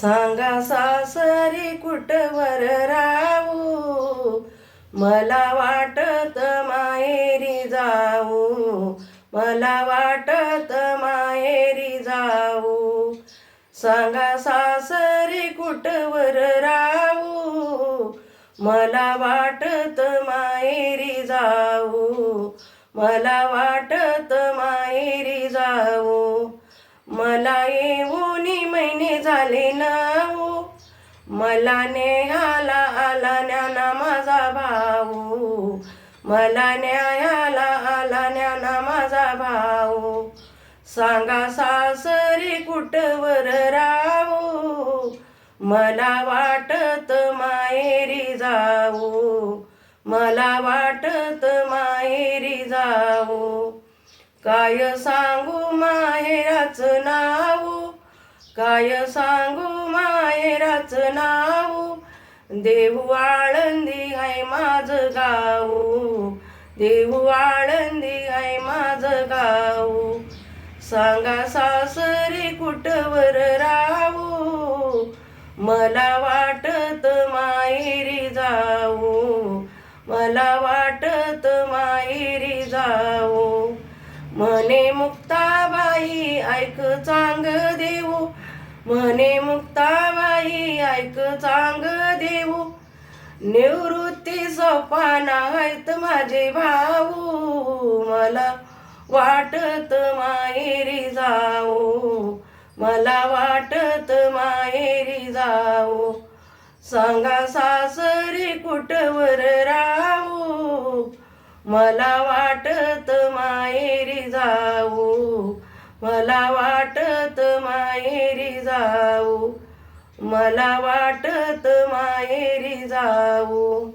सांगा सासरी कुठवर राहू? मला वाटत माहेरी जाऊ. मला वाटत माहेरी जाऊ. सांगा सासरी कुठवर राहू? मला वाटत माहेरी जाऊ. मला वाटत माहेरी जाऊ. मला येऊनी महिने झाले नाऊ हो. मला नेहाला आला ज्ञाना माझा भाऊ. मला न्यायाला आला ज्ञाना माझा भाऊ. सांगा सासरी कुठवर राहू? मला वाटत माहेरी जाऊ. मला वाटत माहेरी जाऊ. काय सांगू माहेराचं नाव. काय सांगू माहेराच नाव? देहू आळंदी आहे माझं गाऊ देहू आळंदी आहे माझं गाऊ सांगा सासरी कुठवर राहू? मला वाटत माहेरी जाऊ. मला वाटत माहेरी जाऊ. म्हणे मुक्ता ऐक चांग देऊ म्हणे मुक्ताबाई ऐक चांग देऊ निवृत्ती सोपाना आहेत माझे भाऊ. मला वाटत माहेरी जाऊ. मला वाटत माहेरी जाऊ. सांगा सासरी कुठवर राहू? मला वाटत माहेरी जाऊ. मला मला वाटत माहेरी जाऊ.